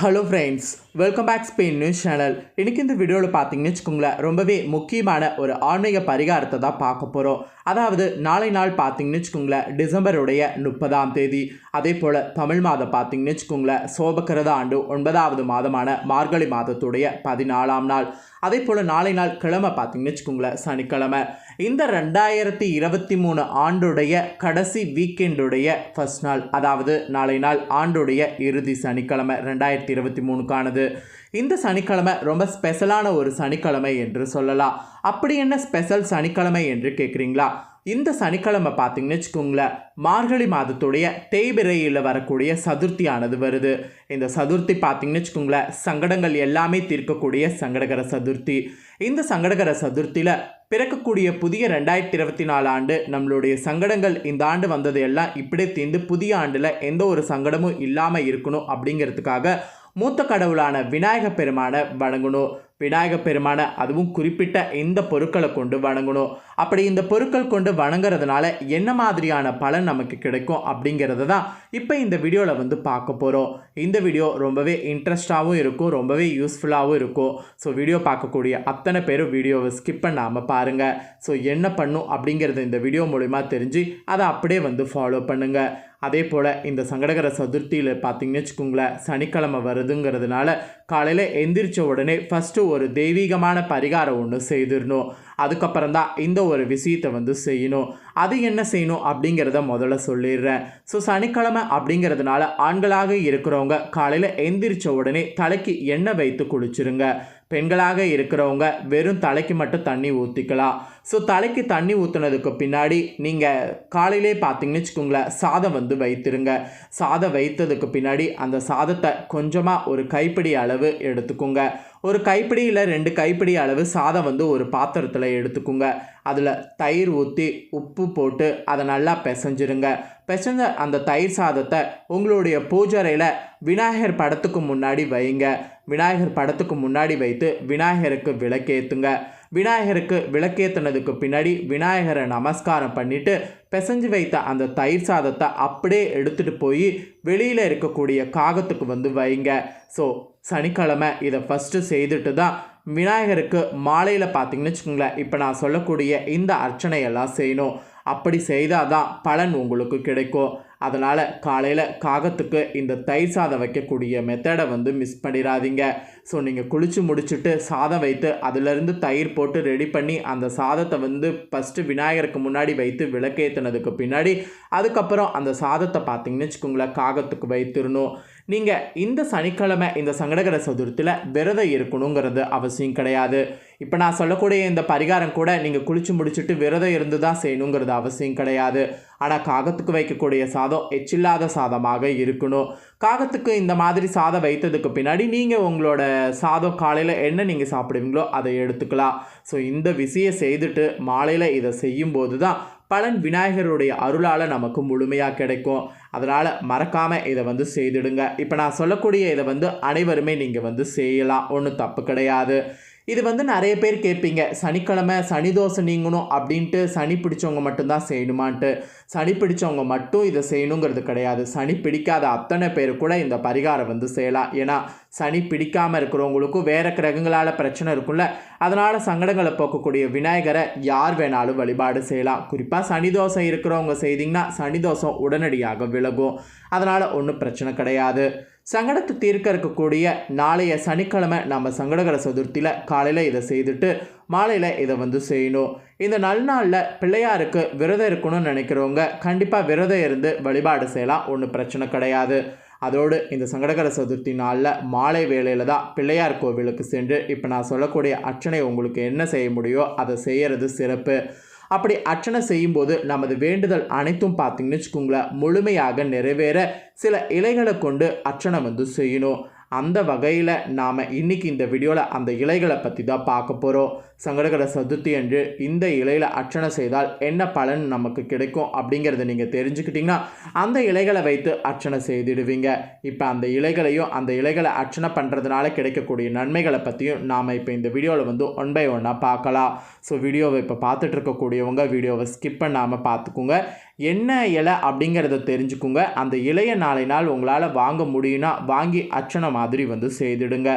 Hello friends welcome back Spain news channel இன்றைக்கி இந்த வீடியோவில் பார்த்தீங்கன்னு வச்சுக்கோங்களேன் ரொம்பவே முக்கியமான ஒரு ஆன்மீக பரிகாரத்தை தான் பார்க்க போகிறோம் அதாவது நாளை நாள் பார்த்தீங்கன்னு வச்சுக்கோங்களேன் டிசம்பருடைய முப்பதாம் தேதி. அதே போல் தமிழ் மாதம் பார்த்தீங்கன்னு வச்சுக்கோங்களேன் சோபக்கிரத ஆண்டு ஒன்பதாவது மாதமான மார்கழி மாதத்துடைய பதினாலாம் நாள். அதே போல் நாளை நாள் கிழமை பார்த்தீங்கன்னு வச்சுக்கோங்களேன் சனிக்கிழமை. இந்த ரெண்டாயிரத்தி இருபத்தி மூணு ஆண்டுடைய கடைசி வீக்கெண்டுடைய ஃபர்ஸ்ட் நாள் அதாவது நாளை நாள் ஆண்டுடைய இறுதி சனிக்கிழமை ரெண்டாயிரத்தி இருபத்தி மூணுக்கானது. இந்த சனிக்கிழமை ரொம்ப ஸ்பெஷலான ஒரு சனிக்கிழமை என்று சொல்லலாம். அப்படி என்ன ஸ்பெஷல் சனிக்கிழமை என்று கேட்குறீங்களா? இந்த சனிக்கிழமை பார்த்தீங்கன்னு வச்சுக்கோங்களேன் மார்கழி மாதத்துடைய தேய்பிரையில் வரக்கூடிய சதுர்த்தியானது வருது. இந்த சதுர்த்தி பார்த்தீங்கன்னு வச்சுக்கோங்களேன் சங்கடங்கள் எல்லாமே தீர்க்கக்கூடிய சங்கடகர சதுர்த்தி. இந்த சங்கடகர சதுர்த்தியில் பிறக்கக்கூடிய புதிய ரெண்டாயிரத்தி இருபத்தி நாலு ஆண்டு நம்மளுடைய சங்கடங்கள் இந்த ஆண்டு வந்தது எல்லாம் இப்படியே தீர்ந்து புதிய ஆண்டில் எந்த ஒரு சங்கடமும் இல்லாமல் இருக்கணும் அப்படிங்கிறதுக்காக மூத்த கடவுளான விநாயக பெருமானை வணங்கணும். விநாயக பெருமானை அதுவும் குறிப்பிட்ட இந்த பொருட்களை கொண்டு வணங்கணும். அப்படி இந்த பொருட்கள் கொண்டு வணங்குறதுனால என்ன மாதிரியான பலன் நமக்கு கிடைக்கும் அப்படிங்கிறத தான் இப்போ இந்த வீடியோவில் வந்து பார்க்க போகிறோம் இந்த வீடியோ ரொம்பவே இன்ட்ரெஸ்டாகவும் இருக்கும் ரொம்பவே யூஸ்ஃபுல்லாகவும் இருக்கும். ஸோ வீடியோ பார்க்கக்கூடிய அத்தனை பேரும் வீடியோவை ஸ்கிப் பண்ணாமல் பாருங்கள் ஸோ என்ன பண்ணும் அப்படிங்கிறத இந்த வீடியோ மூலிமா தெரிஞ்சு அதை அப்படியே வந்து ஃபாலோ பண்ணுங்கள் அதே போல் இந்த சங்கடகர சதுர்த்தியில் பார்த்தீங்கன்னு வச்சுக்கோங்களேன் சனிக்கிழமை வருதுங்கிறதுனால காலையில் எந்திரிச்ச உடனே ஃபஸ்ட்டு ஒரு தெய்வீகமான பரிகாரம் ஒன்று செய்திடணும். அதுக்கப்புறம் தான் இந்த ஒரு விஷயத்தை வந்து செய்யணும். அது என்ன செய்யணும் அப்படிங்கிறத முதல்ல சொல்லிடுறேன். ஸோ சனிக்கிழமை அப்படிங்கிறதுனால ஆண்களாக இருக்கிறவங்க காலையில் எந்திரிச்ச உடனே தலைக்கு எண்ணெய் வைத்து குளிச்சிருங்க. பெண்களாக இருக்கிறவங்க வெறும் தலைக்கு மட்டும் தண்ணி ஊற்றிக்கலாம் ஸோ தலைக்கு தண்ணி ஊற்றுனதுக்கு பின்னாடி நீங்கள் காலையிலே பார்த்தீங்கன்னு வச்சுக்கோங்களேன் சாதம் வந்து வைத்திருங்க. சாதம் வைத்ததுக்கு பின்னாடி அந்த சாதத்தை கொஞ்சமாக ஒரு கைப்பிடி அளவு எடுத்துக்கோங்க. ஒரு கைப்பிடியில் ரெண்டு கைப்பிடி அளவு சாதம் வந்து ஒரு பாத்திரத்தில் எடுத்துக்கோங்க. அதில் தயிர் ஊற்றி உப்பு போட்டு அதை நல்லா பிசைஞ்சிருங்க. பிசைஞ்ச அந்த தயிர் சாதத்தை உங்களுடைய பூஜரையில் விநாயகர் படத்துக்கு முன்னாடி வைங்க. விநாயகர் படத்துக்கு முன்னாடி வைத்து விநாயகருக்கு விளக்கேற்றுங்க விநாயகருக்கு விளக்கேற்றினதுக்கு பின்னாடி விநாயகரை நமஸ்காரம் பண்ணிவிட்டு பிசைஞ்சு வைத்த அந்த தயிர் சாதத்தை அப்படியே எடுத்துகிட்டு போய் வெளியில் இருக்கக்கூடிய காகத்துக்கு வந்து வைங்க. ஸோ சனிக்கிழமை இதை ஃபஸ்ட்டு செய்துட்டு தான் விநாயகருக்கு மாலையில் பார்த்தீங்கன்னு வச்சுக்கோங்களேன் இப்போ நான் சொல்லக்கூடிய இந்த அர்ச்சனையெல்லாம் செய்யணும். அப்படி செய்தால் தான் பலன் உங்களுக்கு கிடைக்கும். அதனால் காலையில் காகத்துக்கு இந்த தயிர் சாதம் வைக்கக்கூடிய மெத்தடை வந்து மிஸ் பண்ணிடாதீங்க. ஸோ நீங்கள் குளித்து முடிச்சுட்டு சாதம் வைத்து அதிலிருந்து தயிர் போட்டு ரெடி பண்ணி அந்த சாதத்தை வந்து ஃபஸ்ட்டு விநாயகருக்கு முன்னாடி வைத்து விளக்கேற்றினதுக்கு பின்னாடி அதுக்கப்புறம் அந்த சாதத்தை பார்த்தீங்கன்னு வச்சுக்கோங்களேன் காகத்துக்கு வைத்திருணும் நீங்கள் இந்த சனிக்கிழமை இந்த சங்கடகர சதுர்த்தியில் விரதம் இருக்கணுங்கிறது அவசியம் கிடையாது. இப்போ நான் சொல்லக்கூடிய இந்த பரிகாரம் கூட நீங்கள் குளிச்சு முடிச்சுட்டு விரதம் இருந்து தான் செய்யணுங்கிறது அவசியம் கிடையாது. ஆனால் காகத்துக்கு வைக்கக்கூடிய சாதம் எச்சில்லாத சாதமாக இருக்கணும். காகத்துக்கு இந்த மாதிரி சாதம் வைத்ததுக்கு பின்னாடி நீங்கள் உங்களோட சாதம் காலையில் என்ன நீங்கள் சாப்பிடுவீங்களோ அதை எடுத்துக்கலாம். ஸோ இந்த விஷயம் செய்துட்டு மாலையில் இதை செய்யும்போது தான் பலன் விநாயகருடைய அருளால் நமக்கு முழுமையாக கிடைக்கும். அதனால் மறக்காமல் இதை வந்து செய்துடுங்க. இப்போ நான் சொல்லக்கூடிய இதை வந்து அனைவருமே நீங்கள் வந்து செய்யலாம். ஒன்றும் தப்பு கிடையாது. இது வந்து நிறைய பேர் கேட்பீங்க சனிக்கிழமை சனி தோசை நீங்கணும் அப்படின்ட்டு சனி பிடிச்சவங்க மட்டும்தான் செய்யணுமான்ட்டு. சனி பிடிச்சவங்க மட்டும் இதை செய்யணுங்கிறது கிடையாது. சனி பிடிக்காத அத்தனை பேர் கூட இந்த பரிகாரம் வந்து செய்யலாம். ஏன்னா சனி பிடிக்காமல் இருக்கிறவங்களுக்கும் வேறு கிரகங்களால் பிரச்சனை இருக்கும்ல. அதனால் சங்கடங்களை போக்கக்கூடிய விநாயகரை யார் வேணாலும் வழிபாடு செய்யலாம். குறிப்பாக சனி தோஷம் இருக்கிறவங்க செய்திங்கன்னா சனி தோஷம் உடனடியாக விலகும். அதனால் ஒன்றும் பிரச்சனை கிடையாது. சங்கடத்தை தீர்க்க இருக்கக்கூடிய நாளைய சனிக்கிழமை நம்ம சங்கடகர சதுர்த்தியில் காலையில் இதை செய்துட்டு மாலையில் இதை வந்து செய்யணும். இந்த நல்நாளில் பிள்ளையாருக்கு விரதம் இருக்கணும்னு நினைக்கிறவங்க கண்டிப்பாக விரதம் இருந்து வழிபாடு செய்யலாம். ஒன்றும் பிரச்சனை கிடையாது. அதோடு இந்த சங்கடகர சதுர்த்தி நாளில் மாலை வேளையில் தான் பிள்ளையார் கோவிலுக்கு சென்று இப்போ நான் சொல்லக்கூடிய அர்ச்சனை உங்களுக்கு என்ன செய்ய முடியோ அதை செய்கிறது சிறப்பு. அப்படி அர்ச்சனை செய்யும்போது நமது வேண்டுதல் அனைத்தும் பார்த்தீங்கன்னு வச்சுக்கோங்களேன் முழுமையாக நிறைவேற சில இலைகளை கொண்டு அர்ச்சனை வந்து செய்யணும். அந்த வகையில் நாம் இன்றைக்கி இந்த வீடியோவில் அந்த இலைகளை பற்றி தான் பார்க்க போகிறோம் சங்கடகர சதுர்த்தி என்று இந்த இலையில் அர்ச்சனை செய்தால் என்ன பலன் நமக்கு கிடைக்கும் அப்படிங்கிறத நீங்கள் தெரிஞ்சுக்கிட்டிங்கன்னா அந்த இலைகளை வைத்து அர்ச்சனை செய்திடுவீங்க. இப்போ அந்த இலைகளையும் அந்த இலைகளை அர்ச்சனை பண்ணுறதுனால கிடைக்கக்கூடிய நன்மைகளை பற்றியும் நாம் இப்போ இந்த வீடியோவில் வந்து ஒன் பை ஒன்னாக பார்க்கலாம். ஸோ வீடியோவை இப்போ பார்த்துட்டு இருக்கக்கூடியவங்க வீடியோவை ஸ்கிப் பண்ணாமல் பார்த்துக்குங்க. என்ன இலை அப்படிங்கிறத தெரிஞ்சுக்குங்க. அந்த இலையை நாளை நாள் உங்களால் வாங்க முடியும்னா வாங்கி அச்சனை மாதிரி வந்து செய்துடுங்க.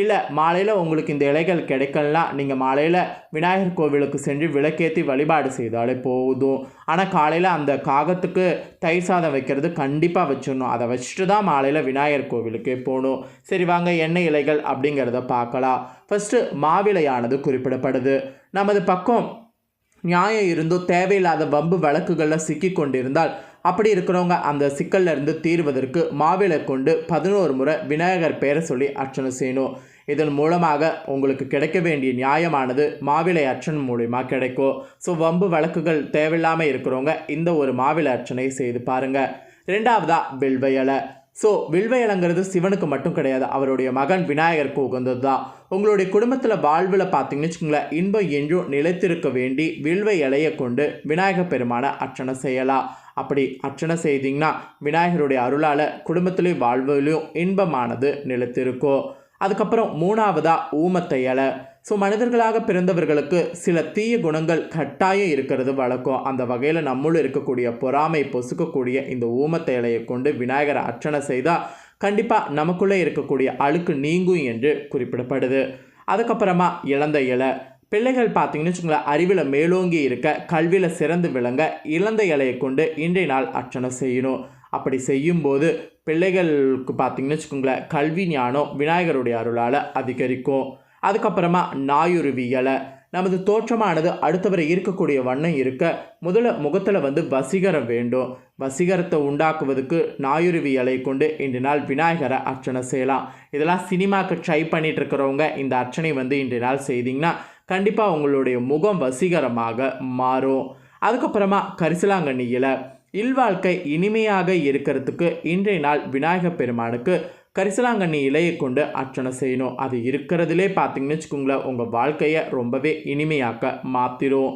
இல்லை மாலையில் உங்களுக்கு இந்த இலைகள் கிடைக்கலனா நீங்கள் மாலையில் விநாயகர் கோவிலுக்கு சென்று விளக்கேற்றி வழிபாடு செய்தாலே போதும். ஆனால் காலையில் அந்த காகத்துக்கு தயிர் சாதம் வைக்கிறது கண்டிப்பாக வச்சிடணும். அதை வச்சுட்டு தான் மாலையில் விநாயகர் கோவிலுக்கே போகணும். சரி வாங்க எண்ணெய் இலைகள் அப்படிங்கிறத பார்க்கலாம். ஃபஸ்ட்டு மாவிலையானது குறிப்பிடப்படுது. நமது பக்கம் நியாயம் இருந்தோ தேவையில்லாத வம்பு வழக்குகளில் சிக்கி கொண்டிருந்தால் அப்படி இருக்கிறவங்க அந்த சிக்கல்ல இருந்து தீர்வதற்கு மாவிலை கொண்டு பதினோரு முறை விநாயகர் பேரை சொல்லி அர்ச்சனை செய்யணும். இதன் மூலமாக உங்களுக்கு கிடைக்க வேண்டிய நியாயமானது மாவிலை அர்ச்சனை மூலிமா கிடைக்கும். ஸோ வம்பு வழக்குகள் தேவையில்லாமல் இருக்கிறவங்க இந்த ஒரு மாவிலை அர்ச்சனை செய்து பாருங்கள் ரெண்டாவதாக வில்வ ஸோ வில்வ இலைங்கிறது சிவனுக்கு மட்டும் கிடையாது அவருடைய மகன் விநாயகருக்கு உகந்தது தான் உங்களுடைய குடும்பத்தில் வாழ்வில் பார்த்தீங்கன்னு வச்சுக்கோங்களேன் இன்பம் என்றும் நிலைத்திருக்க வேண்டி வில்வ இலையை கொண்டு விநாயகர் பெருமான அர்ச்சனை செய்யலாம் அப்படி அர்ச்சனை செய்தீங்கன்னா விநாயகருடைய அருளால் குடும்பத்திலையும் வாழ்விலையும் இன்பமானது நிலைத்திருக்கும். அதுக்கப்புறம் மூணாவதாக ஊமத்தை இலை. ஸோ மனிதர்களாக பிறந்தவர்களுக்கு சில தீய குணங்கள் கட்டாயம் இருக்கிறது வழக்கம் அந்த வகையில் நம்மளும் இருக்கக்கூடிய பொறாமை பொசுக்கக்கூடிய இந்த ஊமத்தை இலையை கொண்டு விநாயகரை அர்ச்சனை செய்தால் கண்டிப்பாக நமக்குள்ளே இருக்கக்கூடிய அழுக்கு நீங்கும் என்று குறிப்பிடப்படுது. அதுக்கப்புறமா இழந்த இலை. பிள்ளைகள் பார்த்தீங்கன்னு வச்சுக்கோங்களேன் அறிவில் மேலோங்கி இருக்க கல்வியில் சிறந்து விளங்க இழந்த இலையை கொண்டு இன்றைய நாள் அர்ச்சனை செய்யணும். அப்படி செய்யும்போது பிள்ளைகளுக்கு பார்த்தீங்கன்னு வச்சுக்கோங்களேன் கல்வி ஞானம் விநாயகருடைய அருளால் அதிகரிக்கும். அதுக்கப்புறமா நாயுருவி இலை நமது தோற்றமானது அடுத்தவரை இருக்கக்கூடிய வண்ணம் இருக்க முதல்ல முகத்தில் வந்து வசீகரம் வேண்டும். வசீகரத்தை உண்டாக்குவதற்கு நாயுருவி இலை கொண்டு இன்று நாள் விநாயகரை அர்ச்சனை செய்யலாம். இதெல்லாம் சினிமாவுக்கு ட்ரை பண்ணிட்டு இருக்கிறவங்க இந்த அர்ச்சனை வந்து இன்றைய நாள் செய்தீங்கன்னா கண்டிப்பாக உங்களுடைய முகம் வசீகரமாக மாறும். அதுக்கப்புறமா கரிசலாங்கண்ணி இலை. இல்வாழ்க்கை இனிமையாக இருக்கிறதுக்கு இன்றைய நாள் விநாயகர் பெருமானுக்கு கரிசலாங்கண்ணி இலையை கொண்டு அர்ச்சனை செய்யணும். அது இருக்கிறதுலே பார்த்தீங்கன்னு வச்சுக்கோங்களேன் உங்கள் வாழ்க்கையை ரொம்பவே இனிமையாக்க மாற்றிடும்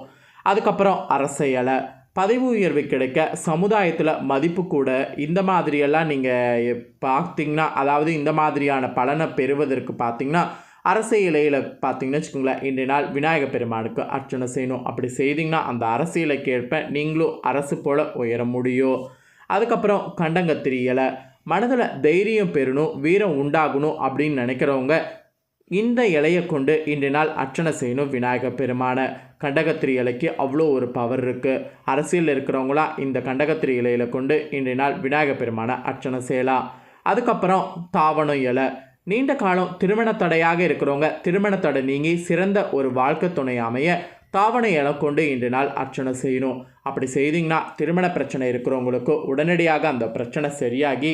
அதுக்கப்புறம் அரச இலை பதவி உயர்வு கிடைக்க சமுதாயத்தில் மதிப்பு கூட இந்த மாதிரியெல்லாம் நீங்கள் பார்த்தீங்கன்னா அதாவது இந்த மாதிரியான பலனை பெறுவதற்கு பார்த்தீங்கன்னா அரச இலையில் பார்த்தீங்கன்னு வச்சுக்கோங்களேன் இன்றைய நாள் விநாயக பெருமானுக்கு அர்ச்சனை செய்யணும். அப்படி செய்தீங்கன்னா அந்த அரசியலுக்கு நீங்களும் அரசு போல் உயர முடியும். அதுக்கப்புறம் கண்டங்கத்திரி இலை மனதில் தைரியம் பெறணும் வீரம் உண்டாகணும் அப்படின்னு நினைக்கிறவங்க இந்த இலையை கொண்டு இன்றைய நாள் அர்ச்சனை செய்யணும் விநாயகர் பெருமான. கண்டகத்திரி இலைக்கு அவ்வளோ ஒரு பவர் இருக்குது அரசியலில் இருக்கிறவங்களாம் இந்த கண்டகத்திரி இலையில கொண்டு இன்றைய நாள் விநாயகர் பெருமான அர்ச்சனை செய்யலாம். அதுக்கப்புறம் தாவணம் இலை. நீண்ட காலம் திருமண தடையாக இருக்கிறவங்க திருமண தடை நீங்கி சிறந்த ஒரு வாழ்க்கை துணை அமைய தாவணை இலை கொண்டு இன்று நாள் அர்ச்சனை செய்யணும். அப்படி செய்தீங்கன்னா திருமண பிரச்சனை இருக்கிறவங்களுக்கு உடனடியாக அந்த பிரச்சனை சரியாகி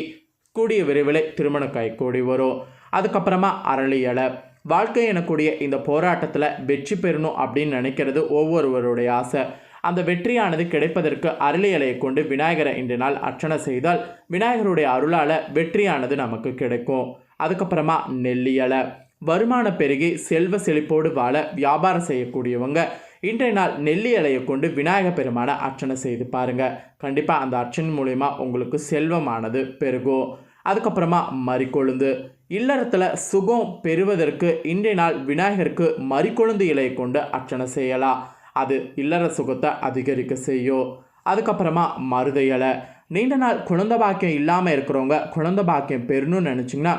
கூடிய விரைவில் திருமணம் கை கூடி வரும். அதுக்கப்புறமா அரளி இலை. வாழ்க்கை எனக்கூடிய இந்த போராட்டத்தில் வெற்றி பெறணும் அப்படின்னு நினைக்கிறது ஒவ்வொருவருடைய ஆசை. அந்த வெற்றியானது கிடைப்பதற்கு அரளி இலையை கொண்டு விநாயகரை இன்று நாள் அர்ச்சனை செய்தால் விநாயகருடைய அருளால் வெற்றியானது நமக்கு கிடைக்கும். அதுக்கப்புறமா நெல்லி இலை. வருமான பெருகி செல்வ செழிப்போடு வாழ வியாபாரம் செய்யக்கூடியவங்க இன்றைய நாள் நெல்லி இலையை கொண்டு விநாயகர் பெருமானை அர்ச்சனை செய்து பாருங்கள் கண்டிப்பாக அந்த அர்ச்சனை மூலயமா உங்களுக்கு செல்வமானது பெருகும் அதுக்கப்புறமா மறிக்கொழுந்து. இல்லறத்தில் சுகம் பெறுவதற்கு இன்றைய நாள் விநாயகருக்கு மறிக்கொழுந்து இலையை கொண்டு அர்ச்சனை செய்யலாம். அது இல்லற சுகத்தை அதிகரிக்க செய்யும் அதுக்கப்புறமா மருத இலை. நீண்ட நாள் குழந்த பாக்கியம் இல்லாமல் இருக்கிறவங்க குழந்த பாக்கியம் பெறணும்னு நினச்சிங்கன்னா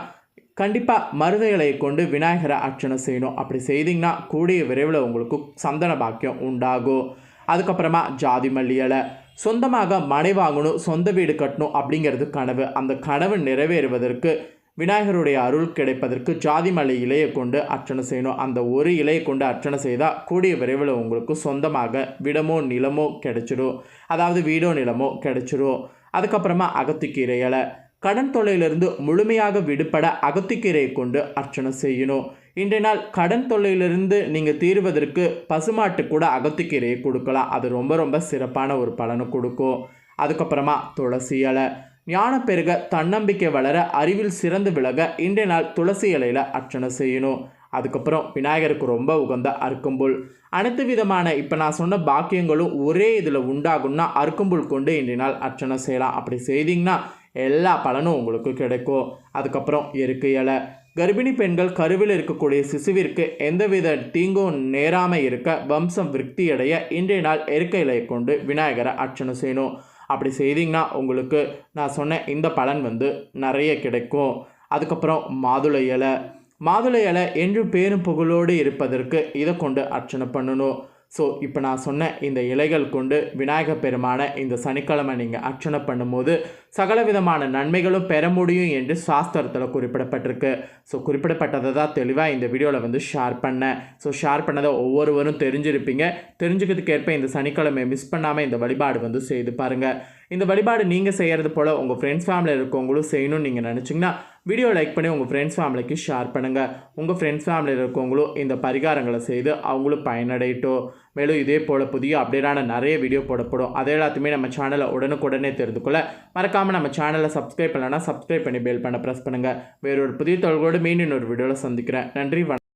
கண்டிப்பாக மருத இலையை கொண்டு விநாயகரை அர்ச்சனை செய்யணும். அப்படி செய்தீங்கன்னா கூடிய விரைவில் உங்களுக்கு சந்தன பாக்கியம் உண்டாகும். அதுக்கப்புறமா ஜாதி மல்லி இலை. சொந்தமாக மனை வாங்கணும் சொந்த வீடு கட்டணும் அப்படிங்கிறது கனவு. அந்த கனவு நிறைவேறுவதற்கு விநாயகருடைய அருள் கிடைப்பதற்கு ஜாதி மலை இலையை கொண்டு அர்ச்சனை செய்யணும். அந்த ஒரு இலையை கொண்டு அர்ச்சனை செய்தால் கூடிய விரைவில் உங்களுக்கு சொந்தமாக விடமோ நிலமோ கிடைச்சிடும் அதாவது வீடோ நிலமோ கிடைச்சிடும் அதுக்கப்புறமா அகத்திக்கீரை இலை. கடன் தொல்லையிலிருந்து முழுமையாக விடுபட அகத்திக்கீரையை கொண்டு அர்ச்சனை செய்யணும். இன்றைய நாள் கடன் தொல்லையிலிருந்து நீங்கள் தீர்வதற்கு பசுமாட்டு கூட அகத்திக்கீரையை கொடுக்கலாம். அது ரொம்ப ரொம்ப சிறப்பான ஒரு பலனை கொடுக்கும். அதுக்கப்புறமா துளசி இலை. ஞான பெருக தன்னம்பிக்கை வளர அறிவில் சிறந்து விலக இன்றைய நாள் துளசி இலையில் அர்ச்சனை செய்யணும். அதுக்கப்புறம் விநாயகருக்கு ரொம்ப உகந்த அருக்கம்புல். அனைத்து விதமான இப்போ நான் சொன்ன பாக்கியங்களும் ஒரே இதில் உண்டாகும்னா அருக்கம்புல் கொண்டு இன்றைய நாள் அர்ச்சனை செய்யலாம். அப்படி செய்தீங்கன்னா எல்லா பலனும் உங்களுக்கு கிடைக்கும். அதுக்கப்புறம் இருக்கு இலை. கர்ப்பிணி பெண்கள் கருவில் இருக்கக்கூடிய சிசுவிற்கு எந்தவித தீங்கும் நேராமல் இருக்க வம்சம் விருத்தியடைய இன்றைய நாள் எருக்க இலையை கொண்டு விநாயகரை அர்ச்சனை செய்யணும். அப்படி செய்தீங்கன்னா உங்களுக்கு நான் சொன்ன இந்த பலன் வந்து நிறைய கிடைக்கும். அதுக்கப்புறம் மாதுளை இலை. மாதுளை இலை என்றும் பேரும் புகழோடு இருப்பதற்கு இதை கொண்டு அர்ச்சனை பண்ணணும். ஸோ இப்போ நான் சொன்ன இந்த இலைகள் கொண்டு விநாயகர் பெருமான இந்த சனிக்கிழமை நீங்கள் அர்ச்சனை பண்ணும்போது சகல விதமான நன்மைகளும் பெற முடியும் என்று சாஸ்திரத்தில் குறிப்பிடப்பட்டிருக்கு. ஸோ குறிப்பிடப்பட்டதை தான் தெளிவாக இந்த வீடியோவில் வந்து ஷேர் பண்ணேன். ஸோ ஷேர் பண்ணதை ஒவ்வொருவரும் தெரிஞ்சிருப்பீங்க. தெரிஞ்சுக்கிறதுக்கு ஏற்ப இந்த சனிக்கிழமை மிஸ் பண்ணாமல் இந்த வழிபாடு வந்து செய்து பாருங்கள் இந்த வழிபாடு நீங்கள் செய்கிறது போல் உங்கள் ஃப்ரெண்ட்ஸ் ஃபேமிலியில் இருக்கவங்களும் செய்யணும்னு நீங்கள் நினச்சிங்கன்னா வீடியோ லைக் பண்ணி உங்கள் ஃப்ரெண்ட்ஸ் ஃபேமிலிக்கு ஷேர் பண்ணுங்கள் உங்கள் ஃப்ரெண்ட்ஸ் ஃபேமிலியில் இருக்கவங்களும் இந்த பரிகாரங்களை செய்து அவங்களும் பயனடையட்டும். மேலும் இதே போல் புதிய அப்டேட்டான நிறைய வீடியோ போடப்படும். அதை எல்லாத்தையுமே நம்ம சேனலை உடனுக்குடனே தெரிந்து கொள்ள மறக்காமல் நம்ம சேனலை சப்ஸ்கிரைப் பண்ணலன்னா சப்ஸ்கிரைப் பண்ணி பெல் பண்ண ப்ரெஸ் பண்ணுங்கள் வேறொரு புதிய தொழிலோடு மீண்டும் ஒரு வீடியோவில் சந்திக்கிறேன். நன்றி வணக்கம்.